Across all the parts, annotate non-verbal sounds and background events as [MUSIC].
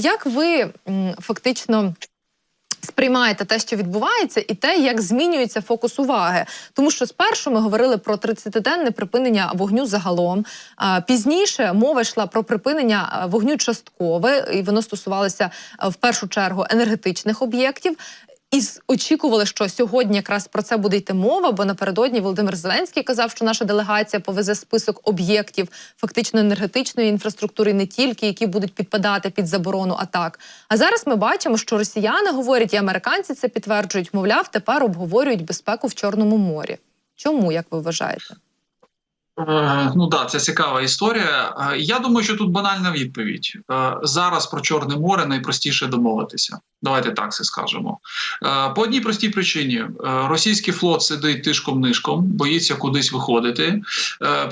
як ви фактично? Сприймаєте те, що відбувається, і те, як змінюється фокус уваги, тому що спершу ми говорили про 30-денне припинення вогню загалом. Пізніше мова йшла про припинення вогню часткове, і воно стосувалося в першу чергу енергетичних об'єктів. І очікували, що сьогодні якраз про це буде йти мова, бо напередодні Володимир Зеленський казав, що наша делегація повезе список об'єктів фактично енергетичної інфраструктури, не тільки які будуть підпадати під заборону атак. А зараз ми бачимо, що росіяни говорять, і американці це підтверджують, мовляв, тепер обговорюють безпеку в Чорному морі. Чому, як ви вважаєте? Е, Ну да, це цікава історія. Е, Я думаю, що тут банальна відповідь. Е, Зараз про Чорне море найпростіше домовитися. Давайте так це скажемо. По одній простій причині: російський флот сидить тишком-нишком, боїться кудись виходити.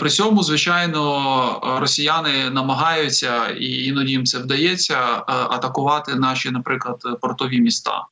При цьому, звичайно, росіяни намагаються і іноді їм це вдається атакувати наші, наприклад, портові міста.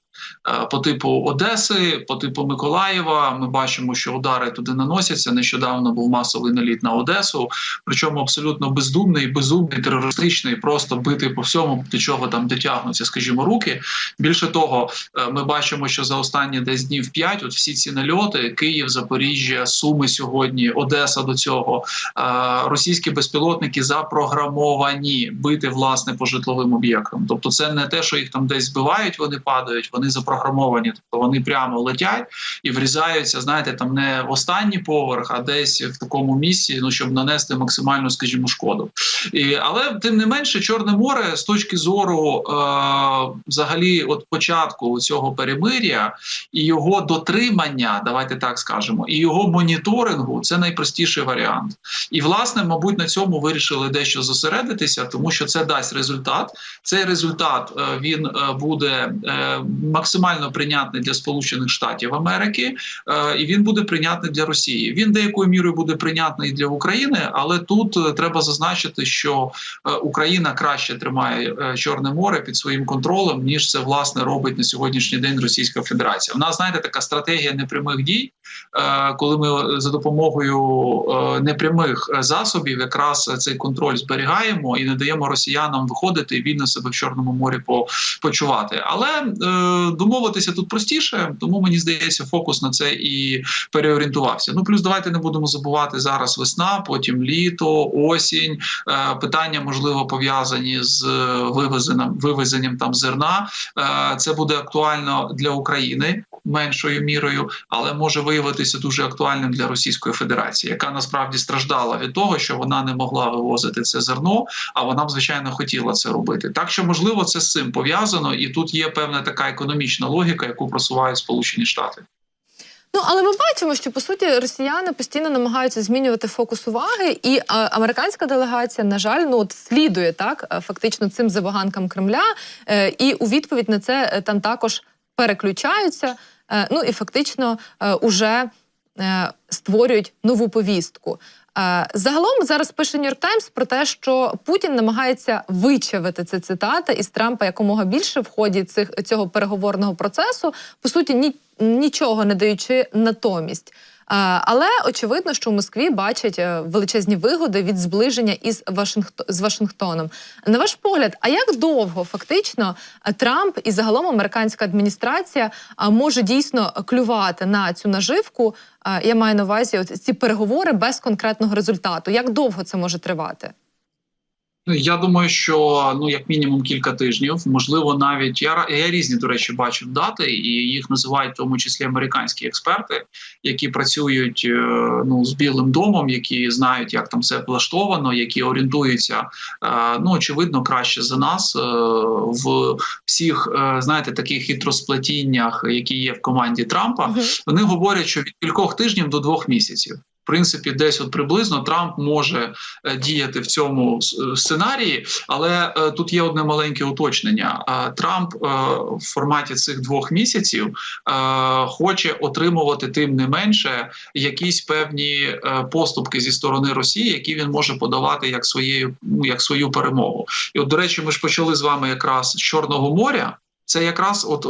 Е, По типу Одеси, по типу Миколаєва, ми бачимо, що удари туди наносяться. Нещодавно був масовий наліт на Одесу, причому абсолютно бездумний, безумний, терористичний, просто бити по всьому, до чого там дотягнуться, скажімо, руки. Більше того, е, ми бачимо, що за останні десь днів п'ять, от всі ці нальоти: Київ, Запоріжжя, Суми сьогодні, Одеса до цього, е, російські безпілотники запрограмовані бити власне по житловим об'єктам. Тобто, це не те, що їх там десь збивають, вони падають, вони запрограмовані. Тобто вони прямо летять і врізаються, знаєте, там не в останній поверх, а десь в такому місці, ну щоб нанести максимальну, скажімо, шкоду. І, але тим не менше, Чорне море з точки зору е, взагалі, от початку цього перемир'я і його дотримання, давайте так скажемо, і його моніторингу це найпростіший варіант. І власне, мабуть, на цьому вирішили дещо зосередитися, тому що це дасть результат. Цей результат е, він е, буде е, максимально прийнятний для Сполучених Штатів Америки, е, і він буде прийнятний для Росії. Він деякою мірою буде прийнятний для України, але тут е, треба зазначити, що е, Україна краще тримає Чорне море під своїм контролем, ніж це власне робить на сьогоднішній день Російська Федерація. У нас знаєте така стратегія непрямих дій, коли ми за допомогою е, непрямих е, засобів якраз цей контроль зберігаємо і не даємо росіянам виходити і вільно себе в чорному морі почувати. Але е, домовитися тут простіше, тому мені здається, фокус на це і переорієнтувався. Ну плюс давайте не будемо забувати зараз весна, потім літо, осінь. Е, питання можливо пов'язані з вивезенням вивезенням там зерна. Е, це буде актуально для України меншою мірою, але може виявитися дуже актуальним для Російської Федерації, яка насправді страждала від того, що вона не могла вивозити це зерно, а вона б звичайно хотіла це робити. Так що можливо це з цим пов'язано, і тут є певна така економічна логіка, яку просувають Сполучені Штати. Ну, але ми бачимо, що по суті росіяни постійно намагаються змінювати фокус уваги, і а, американська делегація, на жаль, ну от слідує так е, фактично цим забаганкам Кремля, е, і у відповідь на це е, там також переключаються. Е, ну і фактично е, уже е, створюють нову повістку. Загалом зараз пише Нью-Йорк Таймс про те, що Путін намагається вичавити це цитата із Трампа якомога більше в ході цих цього переговорного процесу, по суті, ні, нічого не даючи натомість. Але очевидно, що в Москві бачать е, величезні вигоди від зближення із Вашингто... з Вашингтоном. На ваш погляд, а як довго фактично е, Трамп і загалом американська адміністрація е, може дійсно клювати на цю наживку? Я маю на увазі от ці переговори без конкретного результату. Як довго це може тривати? Ну, Я думаю, що ну як мінімум кілька тижнів, можливо, навіть я я різні до речі бачив дати, і їх називають в тому числі американські експерти, які працюють е, ну з Білим домом, які знають, як там все влаштовано, які орієнтуються е, ну очевидно краще за нас е, в всіх знаєте таких хитросплетіннях, які є в команді Трампа. Вони говорять, що від кількох тижнів до двох місяців. Принципі, десь от приблизно Трамп може е, діяти в цьому е, сценарії, але е, тут є одне маленьке уточнення. Трамп в форматі цих двох місяців хоче отримувати тим не менше якісь певні поступки зі сторони Росії, які він може подавати як своєю ну, як свою перемогу. І от, до речі, ми ж почали з вами якраз з Чорного моря. Це якраз от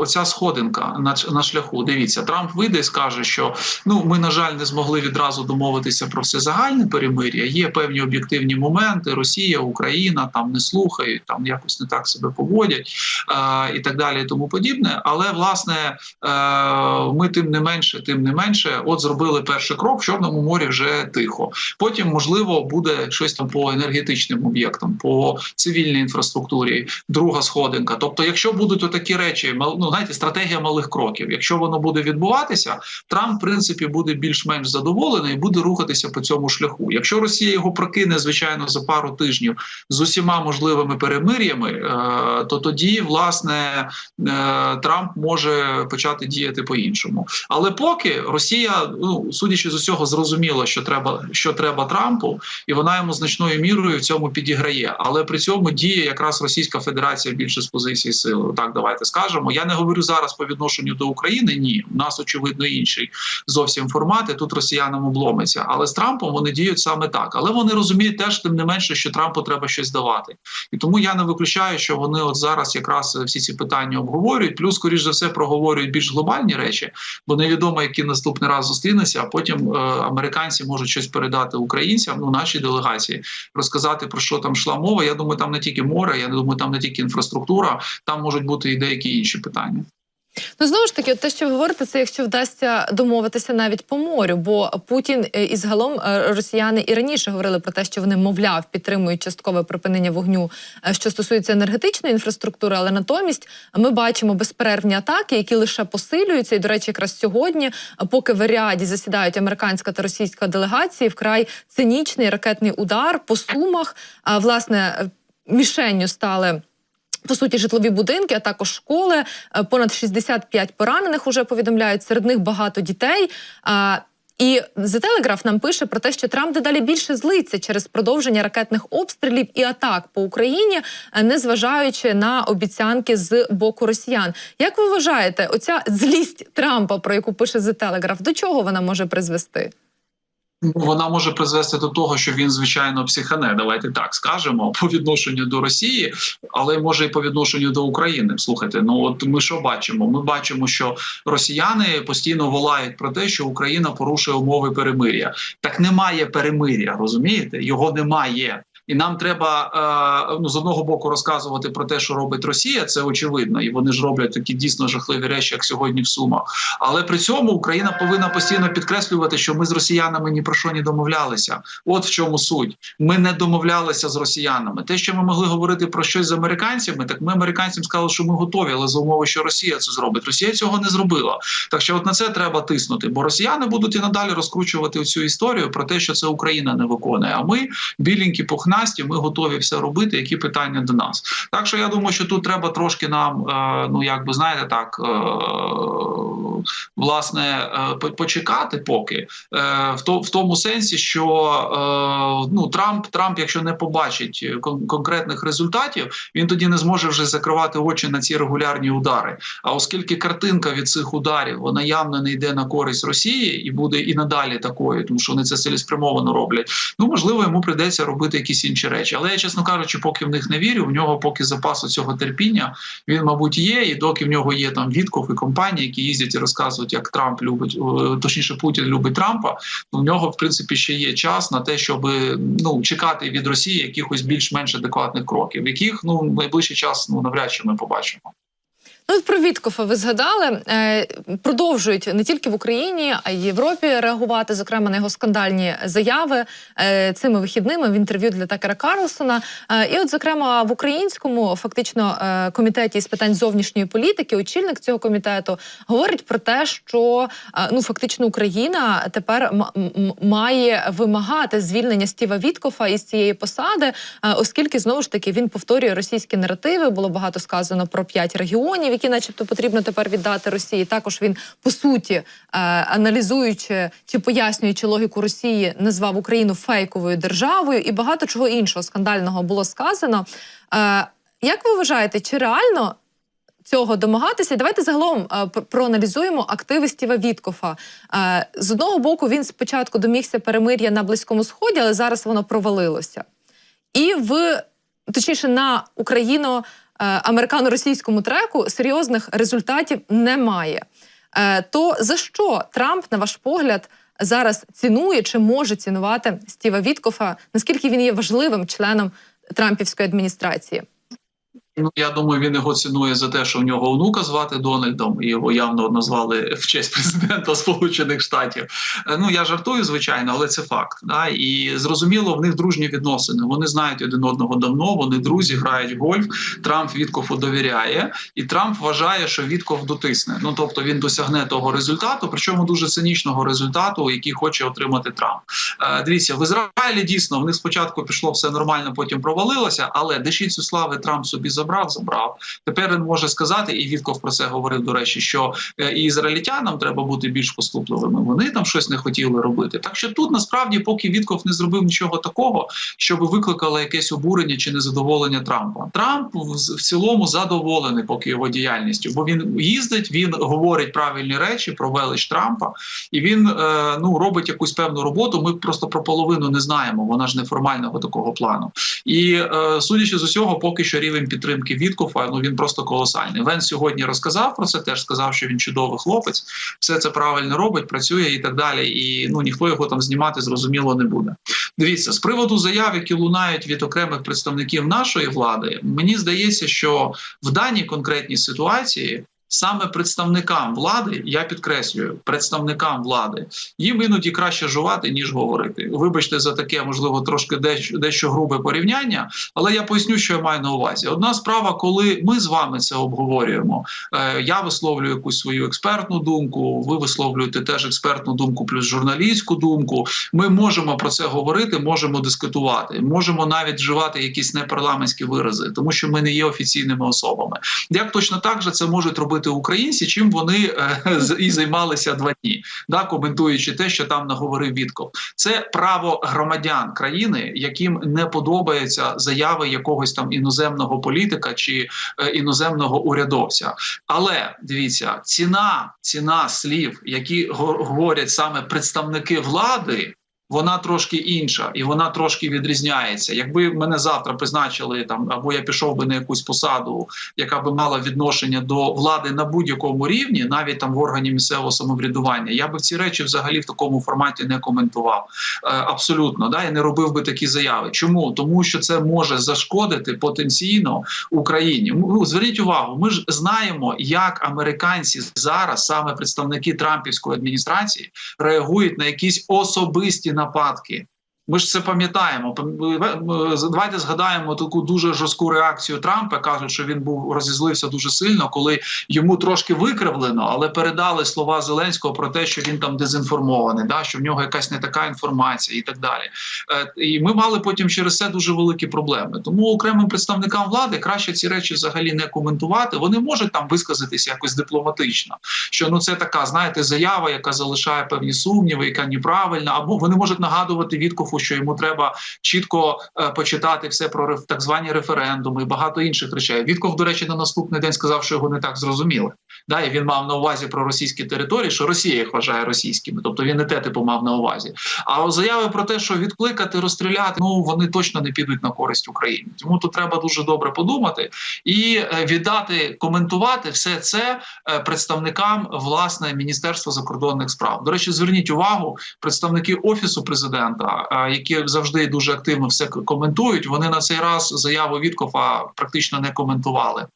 оця сходинка на, на шляху. Дивіться, Трамп вийде і скаже, що ну ми на жаль не змогли відразу домовитися про все загальне перемир'я. Є певні об'єктивні моменти. Росія, Україна там не слухають, там якось не так себе поводять е, і так далі, і тому подібне. Але власне е, ми тим не менше, тим не менше, от зробили перший крок в Чорному морі вже тихо. Потім можливо буде щось там по енергетичним об'єктам, по цивільній інфраструктурі, друга сходинка. Тобто, якщо будуть отакі речі, ну знаєте, стратегія малих кроків. Якщо воно буде відбуватися, Трамп, в принципі, буде більш-менш задоволений і буде рухатися по цьому шляху. Якщо Росія його прокине, звичайно, за пару тижнів з усіма можливими перемир'ями, е, то тоді власне е, Трамп може почати діяти по-іншому. Але поки Росія, ну судячи з усього, зрозуміла, що треба, що треба Трампу, і вона йому значною мірою в цьому підіграє. Але при цьому діє якраз Російська Федерація більше з позиції сили. Так, давайте скажемо. Я не говорю зараз по відношенню до України. Ні, у нас очевидно інший зовсім формат. і Тут росіянам обломиться. Але з Трампом вони діють саме так. Але вони розуміють теж тим не менше, що Трампу треба щось давати. І тому я не виключаю, що вони от зараз якраз всі ці питання обговорюють. Плюс, скоріш за все, проговорюють більш глобальні речі, бо невідомо, які наступний раз зустрінуться. А потім е, американці можуть щось передати українцям, ну нашій делегації, розказати про що там йшла мова. Я думаю, там не тільки море, я думаю, там не тільки інфраструктура, там можуть бути і деякі інші питання. Ну знову ж таки, те, що ви говорите, це якщо вдасться домовитися навіть по морю, бо Путін е, і загалом е, росіяни і раніше говорили про те, що вони, мовляв, підтримують часткове припинення вогню, е, що стосується енергетичної інфраструктури, але натомість ми бачимо безперервні атаки, які лише посилюються. І, до речі, якраз сьогодні, поки в ряді засідають американська та російська делегації, вкрай цинічний ракетний удар по сумах. Власне мішенню стали. По суті, житлові будинки, а також школи. Е, Понад 65 поранених уже повідомляють. Серед них багато дітей. І The Telegraph нам пише про те, що Трамп дедалі більше злиться через продовження ракетних обстрілів і атак по Україні, е, незважаючи на обіцянки з боку росіян. Як ви вважаєте, оця злість Трампа, про яку пише The Telegraph, до чого вона може призвести? Вона може призвести до того, що він звичайно психане. Давайте так скажемо по відношенню до Росії, але може і по відношенню до України. Слухайте, ну от ми що бачимо? Ми бачимо, що росіяни постійно волають про те, що Україна порушує умови перемир'я. Так немає перемир'я, розумієте? Його немає. І нам треба е, ну з одного боку розказувати про те, що робить Росія, це очевидно, і вони ж роблять такі дійсно жахливі речі, як сьогодні в Сумах. Але при цьому Україна повинна постійно підкреслювати, що ми з росіянами ні про що не домовлялися. От в чому суть. Ми не домовлялися з росіянами. Те, що ми могли говорити про щось з американцями, так ми американцям сказали, що ми готові, але за умови, що Росія це зробить. Росія цього не зробила. Так що, от на це треба тиснути, бо росіяни будуть і надалі розкручувати цю історію про те, що це Україна не виконує. А ми біленькі пухнасті, ми готові все робити. Які питання до нас? Так що я думаю, що тут треба трошки нам, е, ну як би знаєте, так е, власне е, почекати, поки в тому сенсі, що ну Трамп, Трамп, якщо не побачить конкретних результатів, він тоді не зможе вже закривати очі на ці регулярні удари. А оскільки картинка від цих ударів вона явно не йде на користь Росії і буде і надалі такою, тому що вони це цілеспрямовано роблять. Ну можливо, йому прийдеться робити якісь інші речі. Але я, чесно кажучи, поки в них не вірю. В нього поки запасу цього терпіння він, мабуть, є, і доки в нього є там Вітков і компанії, які їздять і розказують, як Трамп любить, точніше Путін любить Трампа. У нього в принципі ще є час на те, щоб ну чекати від Росії якихось більш-менш адекватних кроків, яких ну в найближчий час ну навряд чи ми побачимо. Ну, про Віткофа ви згадали. Е, продовжують не тільки в Україні, а й Європі реагувати, зокрема на його скандальні заяви е, цими вихідними в інтерв'ю для Такера Карлсона. Е, і, от, зокрема, в українському фактично комітеті з питань зовнішньої політики, очільник цього комітету говорить про те, що ну фактично Україна тепер має вимагати звільнення Стіва Віткофа із цієї посади, оскільки знову ж таки він повторює російські наративи. Було багато сказано про п'ять регіонів, які, начебто, потрібно тепер віддати Росії. Також він по суті, е, аналізуючи чи пояснюючи логіку Росії, назвав Україну фейковою державою і багато чого іншого скандального було сказано. Е, Як ви вважаєте, чи реально цього домагатися? Давайте загалом е, проаналізуємо активи Стіва Віткофа. Е, З одного боку, він спочатку домігся перемир'я на Близькому Сході, але зараз воно провалилося. І в точніше на Україно американо-російському треку серйозних результатів немає. Е, то за що Трамп, на ваш погляд, зараз цінує чи може цінувати Стіва Віткофа? Наскільки він є важливим членом Трампівської адміністрації? Ну, я думаю, він його цінує за те, що в нього онука звати Дональдом, і його явно назвали в честь президента Сполучених Штатів. Е, Ну я жартую, звичайно, але це факт. Да? І зрозуміло, в них дружні відносини. Вони знають один одного давно. Вони друзі, грають в гольф. Трамп Віткофу довіряє, і Трамп вважає, що Вітков дотисне. Ну тобто він досягне того результату, причому дуже цинічного результату, який хоче отримати Трамп. Е, Дивіться, в Ізраїлі дійсно в них спочатку пішло все нормально, потім провалилося, але дещицю слави Трамп собі забрав, забрав. Тепер він може сказати, і Вітков про це говорив. До речі, що е, і ізраїльтянам треба бути більш поступливими. Вони там щось не хотіли робити. Так що тут насправді, поки Вітков не зробив нічого такого, щоб викликало якесь обурення чи незадоволення Трампа. Трамп в цілому задоволений поки його діяльністю, бо він їздить, він говорить правильні речі про велич Трампа, і він е, ну робить якусь певну роботу. Ми просто про половину не знаємо. Вона ж неформального такого плану. І е, судячи з усього, поки що рівень підтримки Віткофа ну він просто колосальний. Вен сьогодні розказав про це. Теж сказав, що він чудовий хлопець, все це правильно робить, працює і так далі. І ну ніхто його там знімати зрозуміло не буде. Дивіться з приводу заяв, які лунають від окремих представників нашої влади. Мені здається, що в даній конкретній ситуації. Саме представникам влади, я підкреслюю, представникам влади їм іноді краще жувати ніж говорити. Вибачте за таке, можливо, трошки дещо, дещо грубе порівняння, але я поясню, що я маю на увазі. Одна справа, коли ми з вами це обговорюємо. Е, я висловлюю якусь свою експертну думку. Ви висловлюєте теж експертну думку, плюс журналістську думку. Ми можемо про це говорити, можемо дискутувати, можемо навіть вживати якісь непарламентські вирази, тому що ми не є офіційними особами. Як точно так же це можуть робити українці, чим вони е, [LAUGHS] і займалися два дні, да коментуючи те, що там наговорив Вітков. Це право громадян країни, яким не подобаються заяви якогось там іноземного політика чи е, іноземного урядовця. Але дивіться, ціна, ціна слів, які го- говорять саме представники влади. Вона трошки інша і вона трошки відрізняється. Якби мене завтра призначили там, або я пішов би на якусь посаду, яка би мала відношення до влади на будь-якому рівні, навіть там в органі місцевого самоврядування, я би ці речі взагалі в такому форматі не коментував. Е, абсолютно, да, і не робив би такі заяви. Чому? Тому що це може зашкодити потенційно Україні. Ну, зверніть увагу, ми ж знаємо, як американці зараз, саме представники Трампівської адміністрації, реагують на якісь особисті нападки. Ми ж це пам'ятаємо. Пам- Давайте згадаємо таку дуже жорстку реакцію Трампа. кажуть, що він був розізлився дуже сильно, коли йому трошки викривлено, але передали слова Зеленського про те, що він там дезінформований, да що в нього якась не така інформація, і так далі. Е, І ми мали потім через це дуже великі проблеми. Тому окремим представникам влади краще ці речі взагалі не коментувати. Вони можуть там висказатися якось дипломатично. Що ну це така, знаєте, заява, яка залишає певні сумніви, яка неправильна, або вони можуть нагадувати Віткофу, що йому треба чітко е, почитати все про реф- так звані референдуми і багато інших речей. Вітков, до речі, на наступний день сказав, що його не так зрозуміли. Да, і він мав на увазі про російські території, що Росія їх вважає російськими, тобто він не те типу мав на увазі. А заяви про те, що відкликати, розстріляти, ну вони точно не підуть на користь Україні. Тому тут треба дуже добре подумати і е, віддати коментувати все це е, представникам власне Міністерства закордонних справ. До речі, зверніть увагу, представники офісу президента, е, які завжди дуже активно все коментують. Вони на цей раз заяву Віткофа практично не коментували.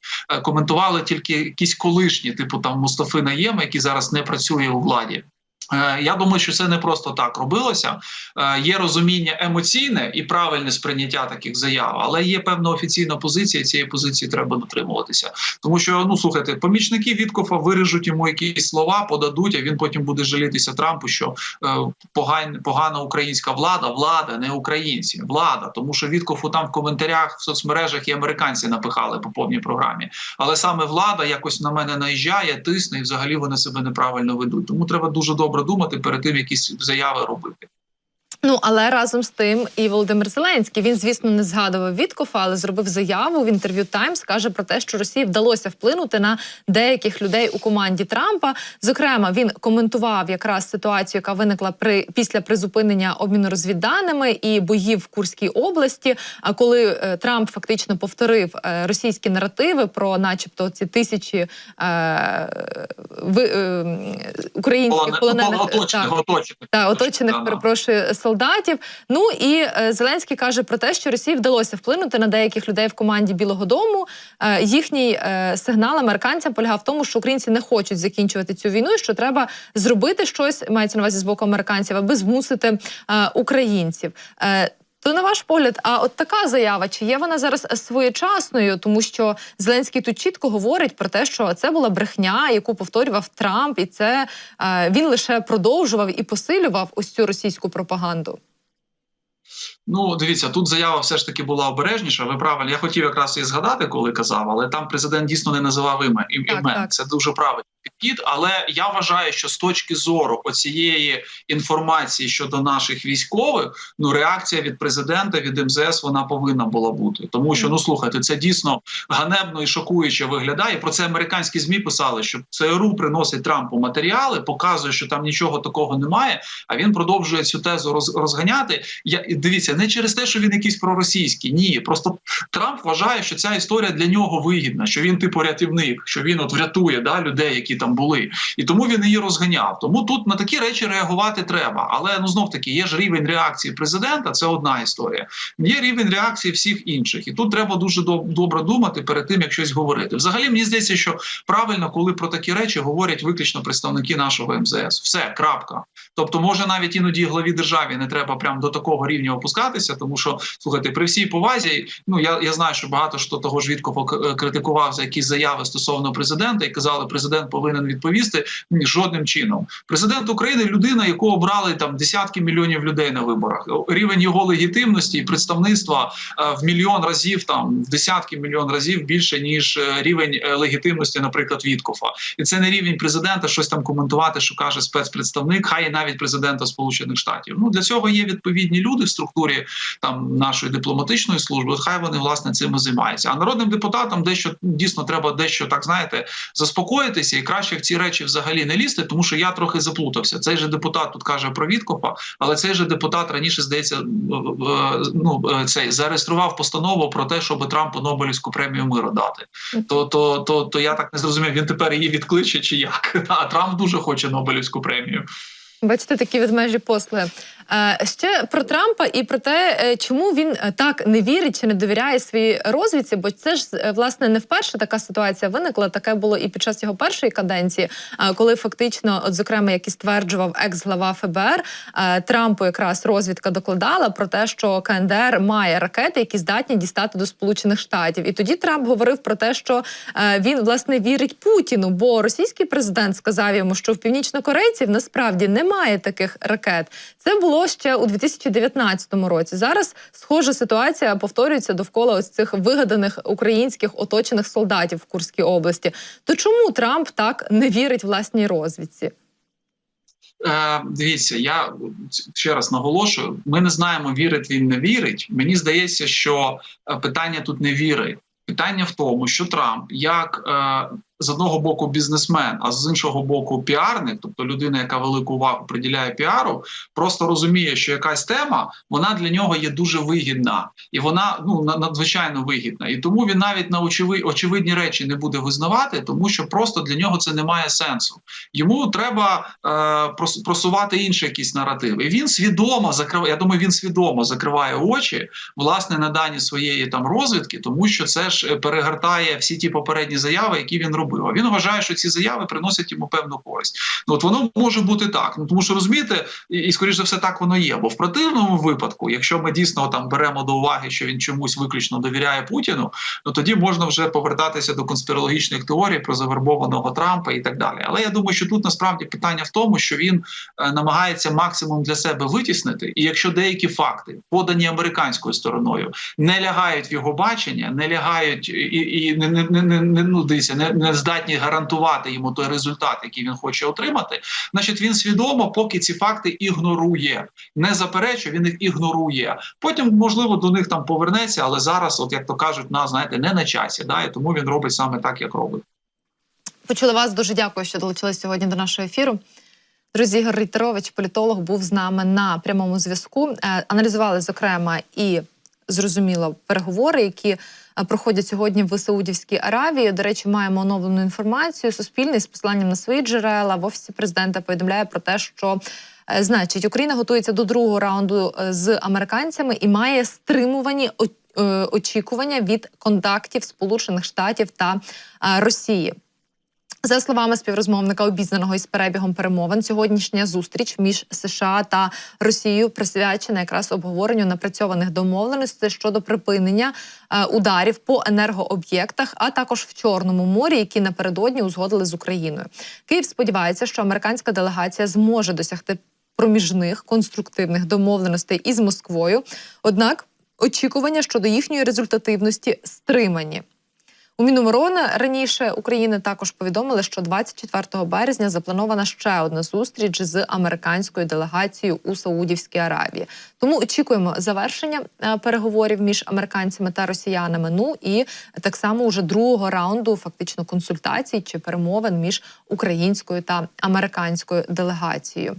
Коментували тільки якісь колишні, типу там Мустафи Наєма, який зараз не працює у владі. Е, Я думаю, що це не просто так робилося. Е, Є розуміння емоційне і правильне сприйняття таких заяв, але є певна офіційна позиція. Цієї позиції треба дотримуватися. Тому що ну слухайте, помічники Віткофа виріжуть йому якісь слова, подадуть, а він потім буде жалітися Трампу, що е, погань, погана українська влада, влада, не українці, влада. Тому що Віткофу там в коментарях в соцмережах і американці напихали по повній програмі. Але саме влада якось на мене наїжджає, тисне, і взагалі вони себе неправильно ведуть. Тому треба дуже добре думати перед тим, якісь заяви робити. Ну але разом з тим і Володимир Зеленський він, звісно, не згадував Віткофа, але зробив заяву в інтерв'ю Таймс. каже про те, що Росії вдалося вплинути на деяких людей у команді Трампа. Зокрема, він коментував якраз ситуацію, яка виникла при після призупинення обміну розвідданими і боїв в Курській області. А коли е, Трамп фактично повторив е, російські наративи про, начебто, ці тисячі е, ви, е, українських Полоне- полонених оточених. та оточених, перепрошую, солдатів. Ну і е, Зеленський каже про те, що Росії вдалося вплинути на деяких людей в команді Білого Дому. Е, їхній е, сигнал американцям полягав в тому, що українці не хочуть закінчувати цю війну, і що треба зробити щось, мається на увазі з боку американців, аби змусити українців. То на ваш погляд, а от така заява, чи є вона зараз своєчасною, тому що Зеленський тут чітко говорить про те, що це була брехня, яку повторював Трамп, і це е, він лише продовжував і посилював ось цю російську пропаганду. Ну, дивіться, тут заява все ж таки була обережніша. Ви правильно, я хотів якраз і згадати, коли казав, але там президент дійсно не називав іме ім- Так, імен. так. Це дуже правильний підхід. Але я вважаю, що з точки зору оцієї інформації щодо наших військових, ну реакція від президента від МЗС вона повинна була бути. Тому що ну слухайте, це дійсно ганебно і шокуюче виглядає. Про це американські змі писали, що ЦРУ приносить Трампу матеріали, показує, що там нічого такого немає. А він продовжує цю тезу роз, розганяти. Я дивіться, не через те, що він якийсь проросійський. Ні, просто Трамп вважає, що ця історія для нього вигідна, що він типу рятівник, що він от врятує да, людей, які там були, і тому він її розганяв. Тому тут на такі речі реагувати треба. Але ну знов таки є ж рівень реакції президента. Це одна історія. Є рівень реакції всіх інших, і тут треба дуже доб- добре думати перед тим, як щось говорити. Взагалі, мені здається, що правильно, коли про такі речі говорять виключно представники нашого МЗС. Все, крапка. Тобто, може навіть іноді главі державі не треба прям до такого рівня опускатися, тому що слухайте, при всій повазі, ну я, я знаю, що багато хто того ж відко критикував за якісь заяви стосовно президента і казали, президент повинен відповісти Ні, жодним чином. Президент України людина, яку обрали там десятки мільйонів людей на виборах. Рівень його легітимності і представництва е, в мільйон разів, там в десятки мільйон разів більше ніж е, рівень е, легітимності, наприклад, Віткофа. І це не рівень президента щось там коментувати, що каже спецпредставник, хай і навіть президента Сполучених Штатів. Ну для цього є відповідні люди в структурі там нашої дипломатичної служби. Хай вони власне цим і займаються. А народним депутатам дещо дійсно треба дещо так знаєте заспокоїтися і краще в ці речі взагалі не лізти, тому що я трохи заплутався. Цей же депутат тут каже про Віткофа, але цей же депутат раніше здається, ну е, цей зареєстрував постанову про те, щоб Трампу Нобелівську премію миру дати. То то, то, то я так не зрозумів. Він тепер її відкличе чи як? [LAUGHS] А Трамп дуже хоче Нобелівську премію. Бачите, такі ведмежі послуги. Е, ще про Трампа і про те, е, чому він е, так не вірить чи не довіряє своїй розвідці, бо це ж власне не вперше така ситуація виникла. Таке було і під час його першої каденції, коли фактично, от зокрема, як і стверджував екс-глава ФБР, Трампу якраз розвідка докладала про те, що КНДР має ракети, які здатні дістати до Сполучених Штатів. І тоді Трамп говорив про те, що він власне вірить Путіну, бо російський президент сказав йому, що в північнокорейців насправді немає таких ракет. Це було ще у 2019 році. Зараз схожа ситуація повторюється довкола ось цих вигаданих українських оточених солдатів в Курській області. То чому Трамп так не вірить власній розвідці? Е, дивіться, я ще раз наголошую: ми не знаємо, вірить він не вірить. Мені здається, що е, питання тут не віри. Питання в тому, що Трамп як е, з одного боку бізнесмен, а з іншого боку піарник, тобто людина, яка велику увагу приділяє піару, просто розуміє, що якась тема вона для нього є дуже вигідна, і вона ну на- надзвичайно вигідна. І тому він навіть на очеви, очевидні речі не буде визнавати, тому що просто для нього це не має сенсу. Йому треба е, прос- просувати інші якісь наративи. І він свідомо закриває. Я думаю, він свідомо закриває очі власне на дані своєї там розвідки, тому що це ж е, перегортає всі ті попередні заяви, які він робив. А він вважає, що ці заяви приносять йому певну користь. Ну от воно може бути так. Ну тому що розумієте, і, і скоріш за все так воно є. Бо в противному випадку, якщо ми дійсно там беремо до уваги, що він чомусь виключно довіряє Путіну, ну тоді можна вже повертатися до конспірологічних теорій про завербованого Трампа і так далі. Але я думаю, що тут насправді питання в тому, що він е, намагається максимум для себе витіснити, і якщо деякі факти, подані американською стороною, не лягають в його бачення, не лягають і, і не, не, не, не ну, дивіться, не, не, здатні гарантувати йому той результат, який він хоче отримати, значить він свідомо, поки ці факти ігнорує, не заперечує, він їх ігнорує. Потім, можливо, до них там повернеться, але зараз, от як то кажуть, на знаєте, не на часі. Да, і тому він робить саме так, як робить. Почули вас. Дуже дякую, що долучились сьогодні до нашого ефіру. Друзі, Ігор Рейтерович, політолог, був з нами на прямому зв'язку. Е, Аналізували, зокрема, і зрозуміло переговори, які проходять сьогодні в Саудівській Аравії. До речі, маємо оновлену інформацію. Суспільний з посиланням на свої джерела в офісі президента повідомляє про те, що е, значить Україна готується до другого раунду е, з американцями і має стримувані е, очікування від контактів Сполучених Штатів та е, Росії. За словами співрозмовника, обізнаного із перебігом перемовин, сьогоднішня зустріч між США та Росією присвячена якраз обговоренню напрацьованих домовленостей щодо припинення е, ударів по енергооб'єктах, а також в Чорному морі, які напередодні узгодили з Україною. Київ сподівається, що американська делегація зможе досягти проміжних конструктивних домовленостей із Москвою. Однак очікування щодо їхньої результативності стримані. У Міноборони раніше України також повідомили, що 24 березня запланована ще одна зустріч з американською делегацією у Саудівській Аравії. Тому очікуємо завершення е, переговорів між американцями та росіянами. Ну і так само уже другого раунду, фактично консультацій чи перемовин між українською та американською делегацією.